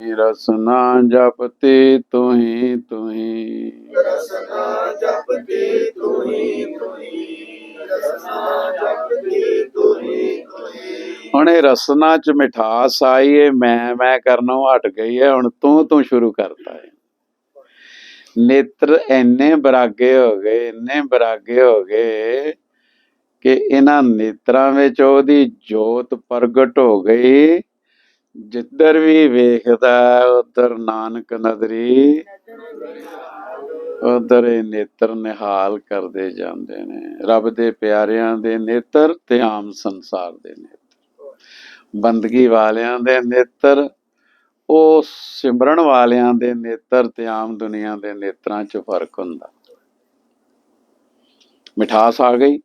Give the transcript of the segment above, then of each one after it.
ਰਸਨਾ ਜਪਤੀ ਤੁਹੀ ਤੁਹੀ। ਰਸਨਾ ਜਪਤੀ ਤੁਹੀ ਤੁਹੀ। ਰਸਨਾ ਜਪਤੀ ਤੁਹੀ ਤੁਹੀ। ਹੁਣ ਇਹ ਰਸਨਾ ਚ ਮਿਠਾਸ ਆਈ ਏ ਮੈਂ ਮੈਂ ਕਰਨੋਂ ਹਟ ਗਈ ਹੈ ਹੁਣ ਤੂੰ ਤੂੰ ਸ਼ੁਰੂ ਕਰਤਾ ਹੈ ਨੇਤਰ ਇੰਨੇ ਬਰਾਗੇ ਹੋ ਗਏ ਇੰਨੇ ਬਰਾਗੇ ਹੋ ਗਏ ਕਿ ਇਹਨਾਂ ਨੇਤਰਾਂ ਵਿੱਚ ਉਹਦੀ ਜੋਤ ਪ੍ਰਗਟ ਹੋ ਗਈ। ਜਿੱਧਰ ਵੀ ਵੇਖਦਾ, ਉਧਰ ਨਾਨਕ ਨਦਰੀ ਉਧਰ ਇਹ ਨੇਤਰ ਨਿਹਾਲ ਕਰਦੇ ਜਾਂਦੇ ਨੇ। ਰੱਬ ਦੇ ਪਿਆਰਿਆਂ ਦੇ ਨੇਤਰ ਤੇ ਆਮ ਸੰਸਾਰ ਦੇ ਨੇਤਰ। ਬੰਦਗੀ ਵਾਲਿਆਂ ਦੇ ਨੇਤਰ, ਉਹ ਸਿਮਰਨ ਵਾਲਿਆਂ ਦੇ ਨੇਤਰ ਤੇ ਆਮ ਦੁਨੀਆ ਦੇ ਨੇਤਰਾਂ 'ਚ ਫ਼ਰਕ ਹੁੰਦਾ। ਮਿਠਾਸ ਆ ਗਈ।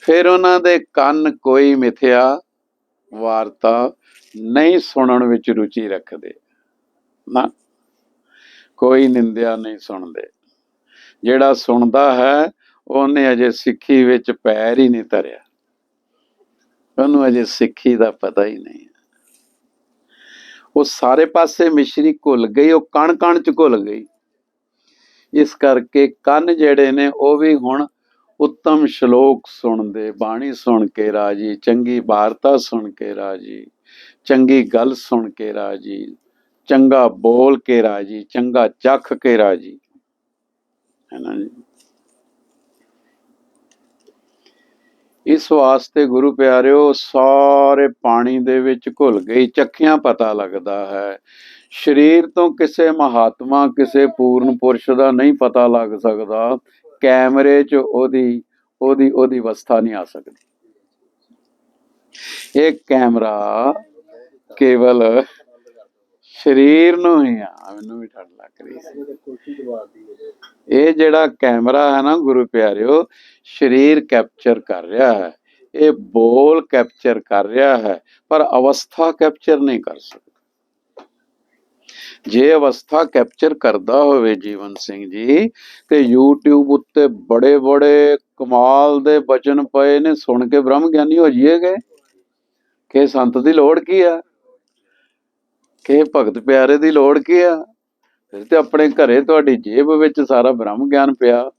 ਫਿਰ ਉਹਨਾਂ ਦੇ ਕੰਨ ਕੋਈ ਮਿਥਿਆ, ਵਾਰਤਾ ਨਹੀਂ ਸੁਣਨ ਵਿੱਚ ਰੁਚੀ ਰੱਖਦੇ। ਨਾ। ਕੋਈ ਨਿੰਦਿਆ ਨਹੀਂ ਸੁਣਦੇ। ਜਿਹੜਾ ਸੁਣਦਾ ਹੈ, ਉਹਨੇ ਅਜੇ ਸਿੱਖੀ ਵਿੱਚ ਪੈਰ ਹੀ ਨਹੀਂ ਧਰਿਆ। ਉਹਨੂੰ ਅਜੇ ਸਿੱਖੀ ਦਾ ਪਤਾ ਹੀ ਨਹੀਂ ਉਹ ਸਾਰੇ ਪਾਸੇ ਮਿਸ਼ਰੀ ਘੁਲ ਗਈ, ਉਹ ਕਣ ਕਣ ਚ ਘੁਲ ਗਈ। ਇਸ ਕਰਕੇ ਕੰਨ ਜਿਹੜੇ ਨੇ, ਉਹ ਵੀ ਹੁਣ ਉੱਤਮ ਸ਼ਲੋਕ ਸੁਣਦੇ, ਬਾਣੀ ਸੁਣ ਕੇ ਰਾਜੀ, ਚੰਗੀ ਵਾਰਤਾ ਸੁਣ ਕੇ ਰਾਜੀ। ਚੰਗੀ ਗੱਲ ਸੁਣ ਕੇ ਰਾਜੀ, ਚੰਗਾ ਬੋਲ ਕੇ ਰਾਜੀ, ਚੰਗਾ ਚੱਖ ਕੇ ਰਾਜੀ। ਹੈ ਨਾ ਜੀ? ਇਸ ਵਾਸਤੇ ਗੁਰੂ ਪਿਆਰਿਓ, ਸਾਰੇ ਪਾਣੀ ਦੇ ਵਿੱਚ ਘੁਲ ਗਈ, ਚੱਖਿਆਂ ਪਤਾ ਲੱਗਦਾ ਹੈ। ਸਰੀਰ ਤੋਂ ਕਿਸੇ ਮਹਾਤਮਾ, ਕਿਸੇ ਪੂਰਨ ਪੁਰਸ਼ ਦਾ ਨਹੀਂ ਪਤਾ ਲੱਗ ਸਕਦਾ। ਕੈਮਰੇ 'ਚ ਉਹਦੀ ਉਹਦੀ ਉਹਦੀ ਅਵਸਥਾ ਨਹੀਂ ਆ ਸਕਦੀ। ਇਹ ਕੈਮਰਾ ਕੇਵਲ ਸਰੀਰ ਨੂੰ ਹੀ ਆ, ਮੈਨੂੰ ਵੀ ਠੰਡ ਲੱਗ ਰਹੀ ਸੀ। ਇਹ ਜਿਹੜਾ ਕੈਮਰਾ ਹੈ ਨਾ ਗੁਰੂ ਪਿਆਰਿਓ, ਸਰੀਰ ਕੈਪਚਰ ਕਰ ਰਿਹਾ ਹੈ, ਇਹ ਬੋਲ ਕੈਪਚਰ ਕਰ ਰਿਹਾ ਹੈ, ਪਰ ਅਵਸਥਾ ਕੈਪਚਰ ਨਹੀਂ ਕਰ ਸਕਦਾ। ਜੇ ਅਵਸਥਾ ਕੈਪਚਰ ਕਰਦਾ ਹੋਵੇ ਜੀਵਨ ਸਿੰਘ ਜੀ, ਤੇ YouTube ਉੱਤੇ ਬੜੇ ਬੜੇ ਕਮਾਲ ਦੇ ਬਚਨ ਪਏ ਨੇ, ਸੁਣ ਕੇ ਬ੍ਰਹਮ ਗਿਆਨੀ ਹੋ ਜਾਈਏਗੇ ਕਿ ਸੰਤ ਦੀ ਲੋੜ ਕੀ ਆ? ਕਿ ਭਗਤ ਪਿਆਰੇ ਦੀ ਲੋੜ ਕੀ ਆ? ਫਿਰ ਤੇ ਆਪਣੇ ਘਰੇ ਤੁਹਾਡੀ ਜੇਬ ਵਿੱਚ ਸਾਰਾ ਬ੍ਰਹਮ ਗਿਆਨ ਪਿਆ।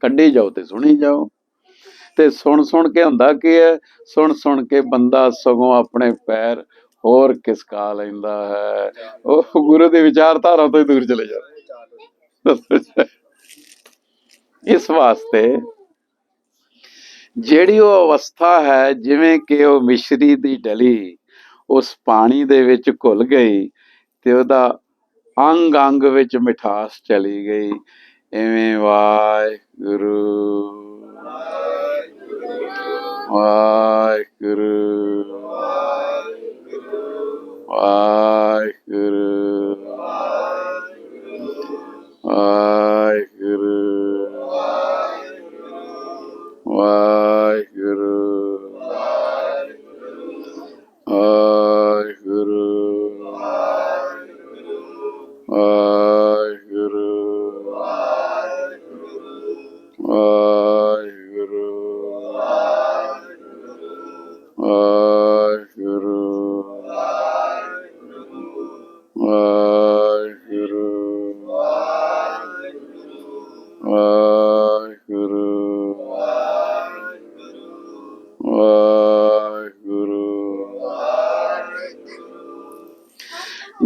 ਕੱਢੀ ਜਾਓ ਤੇ ਸੁਣੀ ਜਾਓ। ਤੇ ਸੁਣ ਸੁਣ ਕੇ ਹੁੰਦਾ ਕੀ ਹੈ? ਸੁਣ ਸੁਣ ਕੇ ਬੰਦਾ ਸਗੋਂ ਆਪਣੇ ਪੈਰ ਹੋਰ ਕਿਸਕਾ ਲੈਂਦਾ ਹੈ। ਉਹ ਗੁਰੂ ਦੇ ਵਿਚਾਰਧਾਰਾ ਤੋਂ ਹੀ ਦੂਰ ਚਲੇ ਜਾਂਦਾ। ਇਸ ਵਾਸਤੇ ਜਿਹੜੀ ਉਹ ਅਵਸਥਾ ਹੈ, ਜਿਵੇਂ ਕਿ ਉਹ ਮਿਸ਼ਰੀ ਦੀ ਡਲੀ ਉਸ ਪਾਣੀ ਦੇ ਵਿੱਚ ਘੁਲ ਗਈ ਤੇ ਉਹਦਾ ਅੰਗ ਅੰਗ ਵਿੱਚ ਮਿਠਾਸ ਚਲੀ ਗਈ। ਐਵੇਂ ਵਾਹਿਗੁਰੂ। ਵਾਹਿਗੁਰੂ। ਵਾਹਿਗੁਰੂ। ਵਾਹਿਗੁਰੂ।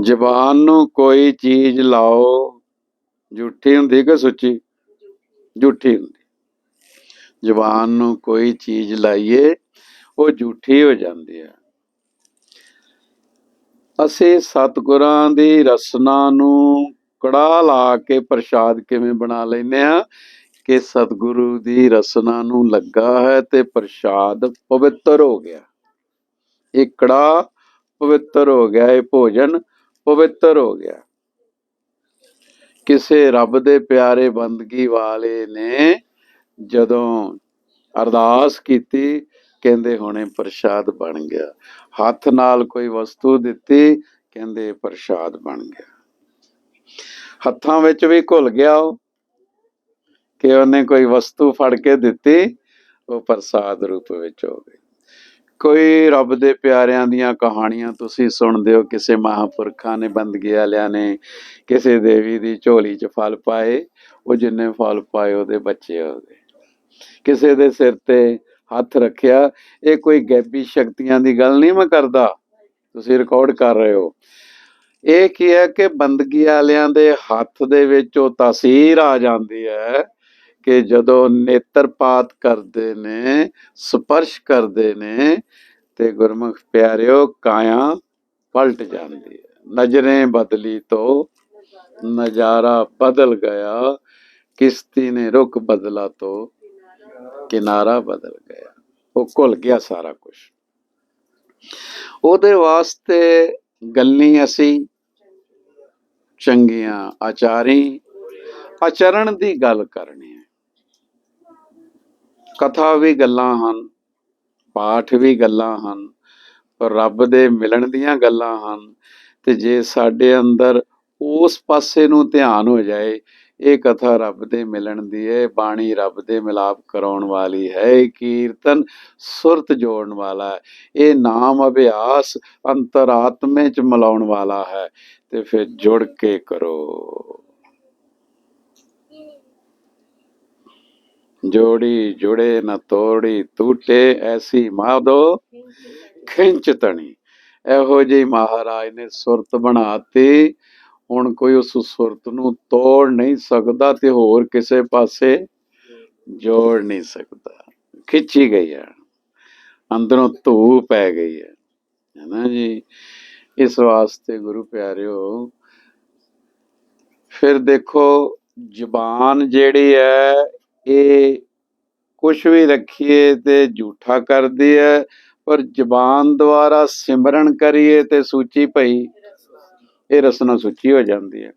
ਜ਼ਬਾਨ ਨੂੰ ਕੋਈ ਚੀਜ਼ ਲਾਓ, ਝੂਠੀ ਹੁੰਦੀ ਕਿ ਸੱਚੀ? ਝੂਠੀ ਹੁੰਦੀ। ਜ਼ਬਾਨ ਨੂੰ ਕੋਈ ਚੀਜ਼ ਲਾਈਏ, ਉਹ ਝੂਠੀ ਹੋ ਜਾਂਦੀ ਹੈ। ਅਸੀਂ ਸਤਿਗੁਰਾਂ ਦੀ ਰਸਨਾ ਨੂੰ ਕੜਾ ਲਾ ਕੇ ਪ੍ਰਸ਼ਾਦ ਕਿਵੇਂ ਬਣਾ ਲੈਨੇ ਆ ਕਿ ਸਤਿਗੁਰੂ ਦੀ ਰਸਨਾ ਨੂੰ ਲੱਗਾ ਹੈ ਤੇ ਪ੍ਰਸ਼ਾਦ ਪਵਿੱਤਰ ਹੋ ਗਿਆ। ਇਹ ਕੜਾ ਪਵਿੱਤਰ ਹੋ ਗਿਆ, ਇਹ ਭੋਜਨ ਪਵਿੱਤਰ ਹੋ ਗਿਆ। ਕਿਸੇ ਰੱਬ ਦੇ ਪਿਆਰੇ ਬੰਦਗੀ ਵਾਲੇ ਨੇ ਜਦੋਂ ਅਰਦਾਸ ਕੀਤੀ, ਕਹਿੰਦੇ ਹੁਣੇ ਪ੍ਰਸ਼ਾਦ ਬਣ ਗਿਆ। ਹੱਥ ਨਾਲ ਕੋਈ ਵਸਤੂ ਦਿੱਤੀ, ਕਹਿੰਦੇ ਪ੍ਰਸ਼ਾਦ ਬਣ ਗਿਆ। ਹੱਥਾਂ ਵਿੱਚ ਵੀ ਘੁਲ ਗਿਆ ਉਹ, ਕਿ ਉਹਨੇ ਕੋਈ ਵਸਤੂ ਫੜ ਕੇ ਦਿੱਤੀ, ਉਹ ਪ੍ਰਸਾਦ ਰੂਪ ਵਿੱਚ ਹੋ ਗਈ ਕੋਈ ਰੱਬ ਦੇ ਪਿਆਰਿਆਂ ਦੀਆਂ ਕਹਾਣੀਆਂ ਤੁਸੀਂ ਸੁਣਦੇ ਹੋ? ਕਿਸੇ ਮਹਾਪੁਰਖਾਂ ਨੇ ਬੰਦਗੀ ਵਾਲਿਆਂ ਨੇ ਕਿਸੇ ਦੇਵੀ ਦੀ ਝੋਲੀ 'ਚ ਫਲ ਪਾਏ, ਉਹ ਜਿੰਨੇ ਫਲ ਪਾਏ ਉਹਦੇ ਬੱਚੇ ਉਹਦੇ ਕਿਸੇ ਦੇ ਸਿਰ ਤੇ ਹੱਥ ਰੱਖਿਆ, ਇਹ ਕੋਈ ਗੈਬੀ ਸ਼ਕਤੀਆਂ ਦੀ ਗੱਲ ਨਹੀਂ ਮੈਂ ਕਰਦਾ। ਤੁਸੀਂ ਰਿਕਾਰਡ ਕਰ ਰਹੇ ਹੋ। ਇਹ ਕੀ ਹੈ ਕਿ ਬੰਦਗੀ ਵਾਲਿਆਂ ਦੇ ਹੱਥ ਦੇ ਵਿੱਚ ਉਹ ਤਾਸੀਰ ਆ ਜਾਂਦੀ ਹੈ। ਕਿ ਜਦੋਂ ਨੇਤਰਪਾਤ ਕਰਦੇ ਨੇ, ਸਪਰਸ਼ ਕਰਦੇ ਨੇ, ਤੇ ਗੁਰਮੁਖ ਪਿਆਰਿਓ, ਕਾਇਆ ਪਲਟ ਜਾਂਦੀ ਹੈ। ਨਜ਼ਰੇ ਬਦਲੀ ਤੋਂ ਨਜ਼ਾਰਾ ਬਦਲ ਗਿਆ, ਕਿਸ਼ਤੀ ਨੇ ਰੁਕ ਬਦਲਾ ਤੋਂ ਕਿਨਾਰਾ ਬਦਲ ਗਿਆ। ਉਹ ਘੁਲ ਗਿਆ ਸਾਰਾ ਕੁਝ ਉਹਦੇ ਵਾਸਤੇ ਗੱਲੀ ਅਸੀਂ ਚੰਗੀਆਂ ਆਚਾਰੀ, ਆਚਰਣ ਦੀ ਗੱਲ ਕਰਨੀ ਕਥਾ ਵੀ ਗੱਲਾਂ ਹਨ, ਪਾਠ ਵੀ ਗੱਲਾਂ ਹਨ, ਪਰ ਰੱਬ ਦੇ ਮਿਲਣ ਦੀਆਂ ਗੱਲਾਂ ਹਨ। ਤੇ ਜੇ ਸਾਡੇ ਅੰਦਰ ਉਸ ਪਾਸੇ ਨੂੰ ਧਿਆਨ ਹੋ ਜਾਏ, ਇਹ ਕਥਾ ਰੱਬ ਦੇ ਮਿਲਣ ਦੀ ਹੈ ਬਾਣੀ ਰੱਬ ਦੇ ਮਿਲਾਪ ਕਰਾਉਣ ਵਾਲੀ ਹੈ, ਇਹ ਕੀਰਤਨ ਸੁਰਤ ਜੋੜਨ ਵਾਲਾ ਹੈ, ਇਹ ਨਾਮ ਅਭਿਆਸ ਅੰਤਰਾਤਮੇ ਚ ਮਿਲਾਉਣ ਵਾਲਾ ਹੈ, ਤੇ ਫਿਰ ਜੁੜ ਕੇ ਕਰੋ। ਜੋੜੀ ਜੁੜੇ ਨਾ ਤੋੜੀ ਟੂਟੇ ਐਸੀ ਮਾਦੋ ਖਿੰਚ ਤਣੀ। ਇਹੋ ਜਿਹੀ ਮਹਾਰਾਜ ਨੇ ਸੁਰਤ ਬਣਾਤੀ। ਹੁਣ ਕੋਈ ਉਸ ਸੁਰਤ ਨੂੰ ਤੋੜ ਨਹੀਂ ਸਕਦਾ ਤੇ ਹੋਰ ਕਿਸੇ ਪਾਸੇ ਜੋੜ ਨਹੀਂ ਸਕਦਾ। ਖਿੱਚੀ ਗਈ ਹੈ। ਅੰਦਰੋਂ ਧੂ ਪੈ ਗਈ ਹੈ। ਹੈ ਜੀ? ਇਸ ਵਾਸਤੇ ਗੁਰੂ ਪਿਆਰਿਓ, ਫਿਰ ਦੇਖੋ ਜਬਾਨ ਜਿਹੜੀ ਹੈ ਇਹ ਕੁਝ ਵੀ ਰੱਖੀਏ ਤੇ ਝੂਠਾ ਕਰਦੀ ਹੈ ਪਰ ਜਬਾਨ ਦੁਆਰਾ ਸਿਮਰਨ ਕਰੀਏ ਤੇ ਸੂਚੀ ਪਈ, ਇਹ ਰਸਨਾ ਸੁੱਚੀ ਹੋ ਜਾਂਦੀ ਹੈ।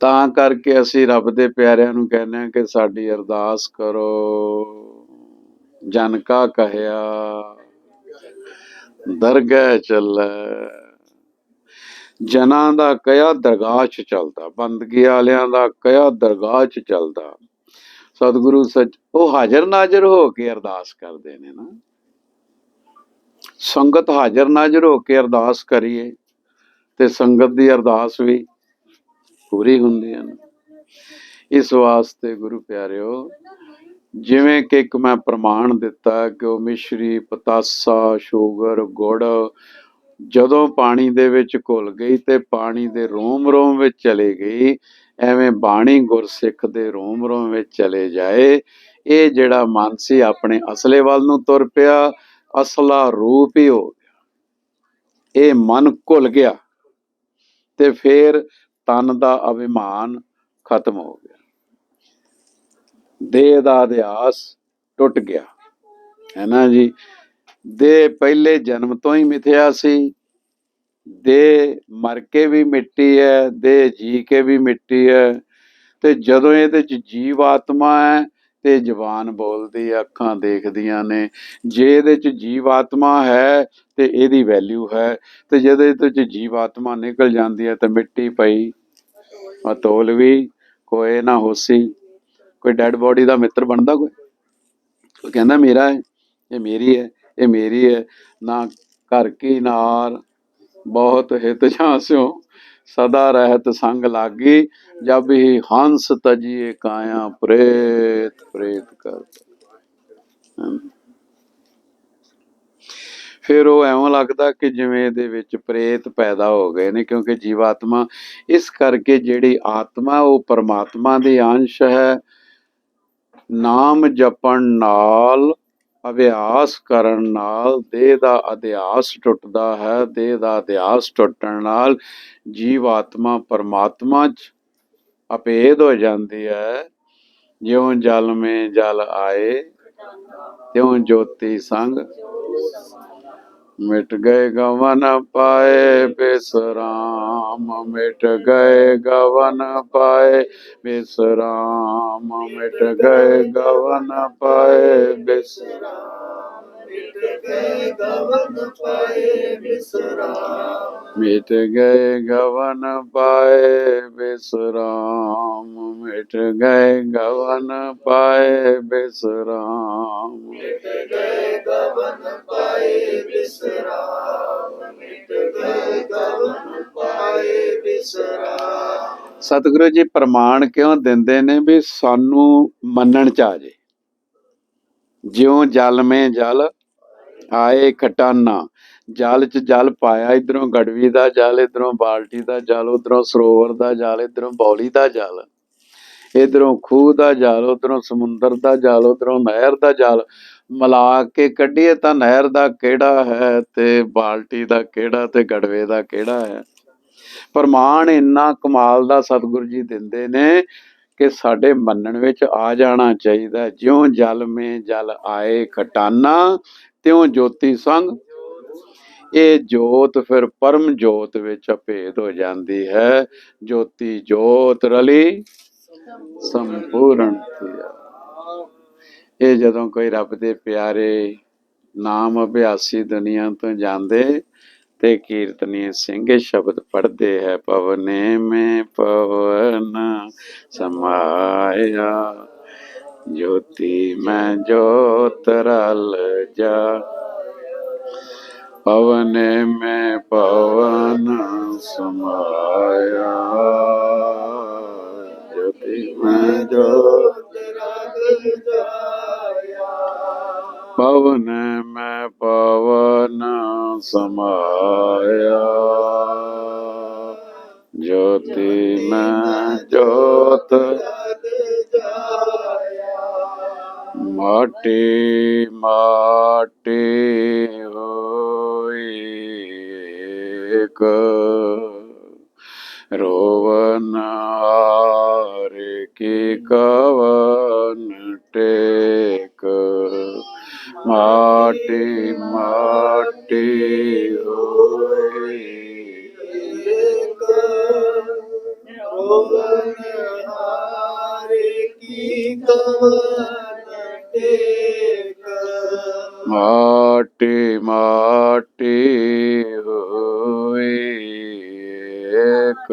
ਤਾਂ ਕਰਕੇ ਅਸੀਂ ਰੱਬ ਦੇ ਪਿਆਰਿਆਂ ਨੂੰ ਕਹਿੰਦੇ ਹਾਂ ਕਿ ਸਾਡੀ ਅਰਦਾਸ ਕਰੋ। ਜਨ ਕਾ ਕਹਿਆ, ਦਰਗਾਹ ਚੱਲ। ਜਨਾਂ ਦਾ ਕਿਆ ਦਰਗਾਹ 'ਚ ਚੱਲਦਾ, ਬੰਦਗੀ ਵਾਲਿਆਂ ਦਾ ਕਿਆ ਦਰਗਾਹ 'ਚ ਚੱਲਦਾ। ਸਤਿਗੁਰੂ ਸੱਚ, ਉਹ ਹਾਜ਼ਰ ਨਾਜ਼ਰ ਹੋ ਕੇ ਅਰਦਾਸ ਕਰਦੇ ਨੇ ਨਾ। ਸੰਗਤ ਹਾਜ਼ਰ ਨਾਜ਼ਰ ਹੋ ਕੇ ਅਰਦਾਸ ਕਰੀਏ ਤੇ ਸੰਗਤ ਦੀ ਅਰਦਾਸ ਵੀ ਪੂਰੀ ਹੁੰਦੀ ਹੈ ਇਸ ਵਾਸਤੇ ਗੁਰੂ ਪਿਆਰਿਓ, ਜਿਵੇਂ ਕਿ ਇੱਕ ਮੈਂ ਪ੍ਰਮਾਣ ਦਿੱਤਾ ਕਿ ਉਹ ਮਿਸ਼ਰੀ, ਪਤਾਸਾ, ਸ਼ੂਗਰ, ਗੁੜ ਜਦੋਂ ਪਾਣੀ ਦੇ ਵਿੱਚ ਘੁਲ ਗਈ ਤੇ ਪਾਣੀ ਦੇ ਰੋਮ ਰੋਮ ਵਿੱਚ ਚਲੇ ਗਈ ਐਵੇਂ ਬਾਣੀ ਗੁਰਸਿੱਖ ਦੇ ਰੋਮ ਰੋਮ ਵਿੱਚ ਚਲੇ ਜਾਏ। ਇਹ ਜਿਹੜਾ ਮਨ ਸੀ ਆਪਣੇ ਅਸਲੇ ਵੱਲ ਨੂੰ ਤੁਰ ਪਿਆ, ਅਸਲਾ ਰੂਪ ਹੀ ਹੋ ਗਿਆ। ਇਹ ਮਨ ਘੁਲ ਗਿਆ ਤੇ ਫਿਰ ਤਨ ਦਾ ਅਭਿਮਾਨ ਖਤਮ ਹੋ ਗਿਆ। ਦੇਹ ਦਾ ਅਧਿਆਸ ਟੁੱਟ ਗਿਆ। ਹੈ ਨਾ ਜੀ? ਦੇਹ ਪਹਿਲੇ ਜਨਮ ਤੋਂ ਹੀ ਮਿਥਿਆ ਸੀ। ਦੇ ਮਰ ਕੇ ਵੀ ਮਿੱਟੀ ਹੈ ਦੇ ਜੀ ਕੇ ਵੀ ਮਿੱਟੀ ਹੈ। ਤੇ ਜਦੋਂ ਇਹਦੇ ਚ ਜੀਵ ਆਤਮਾ ਹੈ ਤੇ ਜ਼ੁਬਾਨ ਬੋਲਦੀ ਹੈ, ਅੱਖਾਂ ਦੇਖਦੀਆਂ ਨੇ। ਜੇ ਇਹਦੇ ਚ ਜੀਵ ਆਤਮਾ ਹੈ ਤੇ ਇਹਦੀ ਵੈਲਿਊ ਹੈ। ਤੇ ਜਦੋਂ ਇਹਦੇ ਚ ਜੀਵ ਆਤਮਾ ਨਿਕਲ ਜਾਂਦੀ ਹੈ ਤਾਂ ਮਿੱਟੀ ਪਈ ਅਤੋਲ ਵੀ ਕੋਏ ਨਾ ਹੋਸੀ। ਕੋਈ ਡੈਡ ਬੋਡੀ ਦਾ ਮਿੱਤਰ ਬਣਦਾ ਕੋਈ? ਉਹ ਕਹਿੰਦਾ ਮੇਰਾ ਹੈ ਇਹ ਮੇਰੀ ਹੈ ਇਹ ਮੇਰੀ ਹੈ। ਨਾ ਘਰ ਕੀ ਨਾਰ ਬਹੁਤ ਹਿਤ ਜਾਂਸਿਓ ਸਦਾ ਰਹਿਤ ਸੰਗ ਲਾਗੀ, ਜਬ ਹੀ ਹੰਸ ਤਜੀਏ ਕਾਇਆ ਪ੍ਰੇਤ ਪ੍ਰੇਤ ਕਰ ਫਿਰ ਉਹ ਐਵੇਂ ਲੱਗਦਾ ਕਿ ਜਿਵੇਂ ਇਹਦੇ ਵਿੱਚ ਪ੍ਰੇਤ ਪੈਦਾ ਹੋ ਗਏ ਨੇ, ਕਿਉਂਕਿ ਜੀਵਾਤਮਾ, ਇਸ ਕਰਕੇ ਜਿਹੜੀ ਆਤਮਾ, ਉਹ ਪਰਮਾਤਮਾ ਦੀ ਅੰਸ਼ ਹੈ। ਨਾਮ ਜਪਣ ਨਾਲ ਅਭਿਆਸ ਕਰਨ ਨਾਲ ਦੇਹ ਦਾ ਅਧਿਆਸ ਟੁੱਟਦਾ ਹੈ, ਦੇਹ ਦਾ ਅਧਿਆਸ ਟੁੱਟਣ ਨਾਲ ਜੀਵਾਤਮਾ ਪਰਮਾਤਮਾ ਚ ਅਪੇਧ ਹੋ ਜਾਂਦੀ ਹੈ। ਜਿਉਂ ਜਲ ਮੇ ਜਲ ਆਏ, ਤਿਉਂ ਜੋਤੀ ਸੰਗ ਮਿਟ ਗਏ ਗਵਨ ਪਾਏ ਬਿਸਰਾਮ ਮਿਟ ਗਏ ਗਵਨ ਪਾਏ ਬਿਸਰਾਮ ਮਿਟ ਗਏ ਗਵਨ ਪਾਏ ਬਿਸਰਾਮ ਮਿਟ ਗਏ ਗਵਨ ਪਾਏ ਬਿਸਰਾਮ ਮਿਟ ਗਏ ਗਵਨ ਪਾਏ ਬਿਸਰਾਮ ਮਿਟ ਗਏ ਗਵਨ ਪਾਏ। ਬਿਸਰਾਮ ਮਿਟ ਗਏ ਗਵਨ ਸਤਿਗੁਰੂ ਜੀ, ਪ੍ਰਮਾਣ ਕਿਉਂ ਦਿੰਦੇ ਨੇ ਵੀ ਸਾਨੂੰ ਮੰਨਣ ਚ ਆ ਜੇ? ਜਿਉਂ ਜਲ ਮੇ ਜਲ, ਆਏ ਖਟਾਨਾ। ਜਲ ਚ ਜਲ ਪਾਇਆ, ਇਧਰੋਂ ਗੜਵੀ ਦਾ ਜਲ, ਇਧਰੋਂ ਬਾਲਟੀ ਦਾ ਜਲ, ਉਧਰੋਂ ਸਰੋਵਰ ਦਾ ਜਲ, ਇਧਰੋਂ ਬੌਲੀ ਦਾ ਜਲ, ਇਧਰੋਂ ਖੂਹ ਦਾ ਜਲ, ਉਧਰੋਂ ਸਮੁੰਦਰ ਦਾ ਜਲ, ਉਧਰੋਂ ਨਹਿਰ ਦਾ ਜਲ ਮਿਲਾ ਕੇ ਕੱਢੀਏ ਤਾਂ ਨਹਿਰ ਦਾ ਕਿਹੜਾ ਹੈ ਤੇ ਬਾਲਟੀ ਦਾ ਕਿਹੜਾ ਤੇ ਗੜਵੇ ਦਾ ਕਿਹੜਾ ਹੈ? ਪ੍ਰਮਾਣ ਇੰਨਾ ਕਮਾਲ ਦਾ ਸਤਿਗੁਰੂ ਜੀ ਦਿੰਦੇ ਨੇ ਕਿ ਸਾਡੇ ਮੰਨਣ ਵਿੱਚ ਆ ਜਾਣਾ ਚਾਹੀਦਾ ਜਿਉਂ ਜਲ ਮੇ ਜਲ ਆਏ ਖਟਾਨਾ, ਤਿਉਂ ਜੋਤੀ ਸੰਗ। ਇਹ ਜੋਤ ਫਿਰ ਪਰਮ ਜੋਤ ਵਿੱਚ ਅਭੇਦ ਹੋ ਜਾਂਦੀ ਹੈ। ਜੋਤੀ ਜੋਤ ਰਲੀ ਸੰਪੂਰਨ ਥੀਆ ਇਹ ਜਦੋਂ ਕੋਈ ਰੱਬ ਦੇ ਪਿਆਰੇ ਨਾਮ ਅਭਿਆਸੀ ਦੁਨੀਆ ਤੋਂ ਜਾਂਦੇ ਤੇ ਕੀਰਤਨੀ ਸਿੰਘ ਸ਼ਬਦ ਪੜਦੇ ਹੈ ਪਵਨੇ ਮੇ ਪਵਨ ਸਮਾਇਆ, ਜੋਤੀ ਮੈਂ ਜੋਤ ਰਲ ਜਾ। ਪਵਨੇ ਮੈਂ ਪਵਨ ਸਮਾਇਆ, ਜੋਤੀ ਮੈਂ ਜੋਤ ਪਵਨ ਮੈਂ ਪਵਨ ਸਮਾਇਆ। ਜੋਤੀ ਮੈਂ ਜੋਤ। ਮਾਟੀ ਮਾਟੀ ਹੋਈ ਏਕ ਰੋਵਨ ਆਰੇ ਕੀ ਕਵਾ ਮਾਟੇ ਮਾਟੇ ਹੋਏ। ਏਕ ਰੋਗਨ ਹਾਰੇ ਮਾਟੇ ਮਾਟੇ ਹੋਏ ਏਕ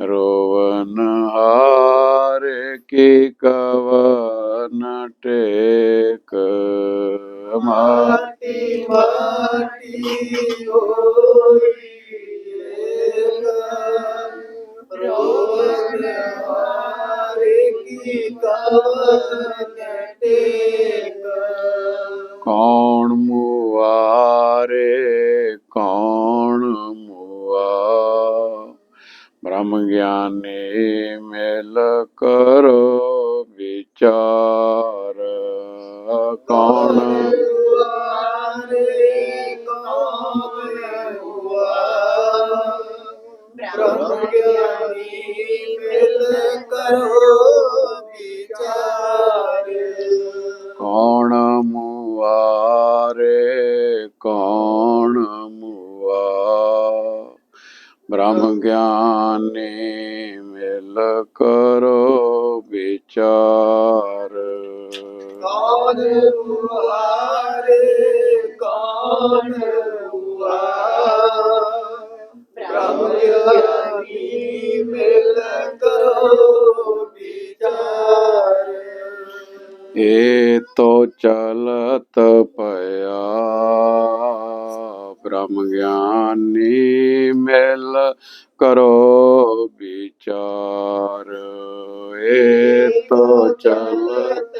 ਰੋਵਨ ਹਾਰ ਕੇ ਕਵਨ ਟੇ એક માટી માટી ਕੌਣ ਮੁਆਰੇ ਕੌਣ ਮੁਆ। ਬ੍ਰਹਮ ਗਿਆਨੇ ਮਿਲ ਕਰੋ ਵਿਚਾਰ। ਕੌਣ ਕੌਣ ਉਹਾਰੇ ਕੌਣ ਉਹਾਰ ਬ੍ਰਹਮ ਗਿਆਨੀ ਮਿਲ ਕਰੋ ਵਿਚਾਰ। ਏ ਤੋ ਚਲਤ ਪਿਆ ਬ੍ਰਹਮ ਗਿਆਨੀ ਮਿਲ ਕਰੋ ਵਿਚਾਰ। ਏ ਤੋ ਚਲਤ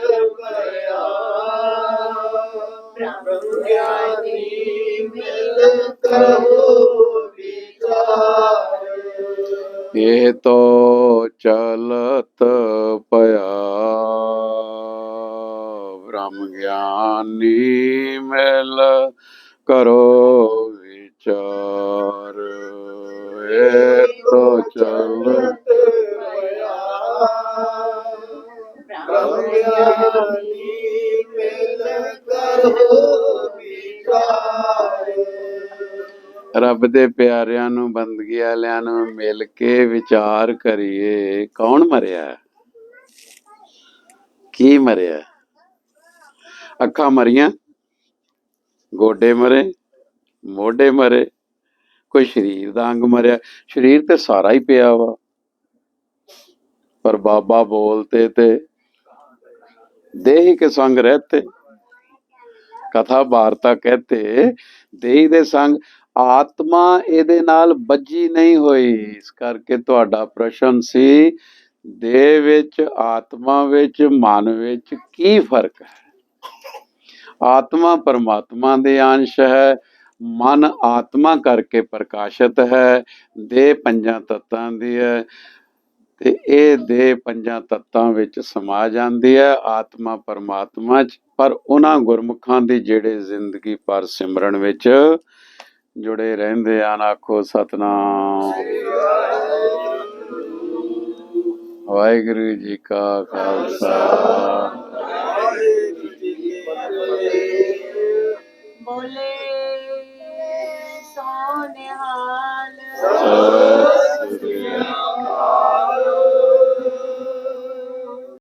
ਰੱਬ ਦੇ ਪਿਆਰਿਆਂ ਨੂੰ, ਬੰਦਗੀ ਵਾਲਿਆਂ ਨੂੰ ਮਿਲ ਕੇ ਵਿਚਾਰ ਕਰੀਏ। ਕੌਣ ਮਰਿਆ? ਕੀ ਮਰਿਆ? ਅੱਖਾਂ ਮਰੀਆਂ? ਗੋਡੇ ਮਰੇ? ਮੋਢੇ ਮਰੇ? ਕੋਈ ਸਰੀਰ ਦਾ ਅੰਗ ਮਰਿਆ? ਸਰੀਰ ਤੇ ਸਾਰਾ ਹੀ ਪਿਆ ਵਾ। ਪਰ ਬਾਬਾ ਬੋਲਤੇ ਤੇ ਦੇਹੀ ਕੇ ਸੰਗ ਰਹਤੇ। ਕਥਾ ਵਾਰਤਾ ਕਹਤੇ, ਦੇਹੀ ਦੇ ਸੰਗ ਆਤਮਾ ਇਹਦੇ ਨਾਲ ਬੱਜੀ ਨਹੀਂ ਹੋਈ। ਇਸ ਕਰਕੇ ਤੁਹਾਡਾ ਪ੍ਰਸ਼ਨ ਸੀ, ਦੇਹ ਵਿੱਚ, ਆਤਮਾ ਵਿੱਚ, ਮਨ ਵਿੱਚ ਕੀ ਫ਼ਰਕ ਹੈ? ਆਤਮਾ ਪਰਮਾਤਮਾ ਦੇ ਅੰਸ਼ ਹੈ, ਮਨ ਆਤਮਾ ਕਰਕੇ ਪ੍ਰਕਾਸ਼ਿਤ ਹੈ, ਦੇਹ ਪੰਜਾਂ ਤੱਤਾਂ ਦੀ ਹੈ। ਤੇ ਇਹ ਦੇ ਪੰਜਾਂ ਤੱਤਾਂ ਵਿੱਚ ਸਮਾ ਜਾਂਦੀ ਹੈ ਆਤਮਾ ਪਰਮਾਤਮਾ 'ਚ। ਪਰ ਉਹਨਾਂ ਗੁਰਮੁਖਾਂ ਦੇ ਜਿਹੜੇ ਜ਼ਿੰਦਗੀ ਪਰ ਸਿਮਰਨ ਵਿੱਚ ਜੁੜੇ ਰਹਿੰਦੇ ਆ ਆਖੋ ਸਤਨਾਮ। ਵਾਹਿਗੁਰੂ ਜੀ ਕਾ ਖਾਲਸਾ। ਬੋਲੇ ਸੋਨਿਹਾਲ।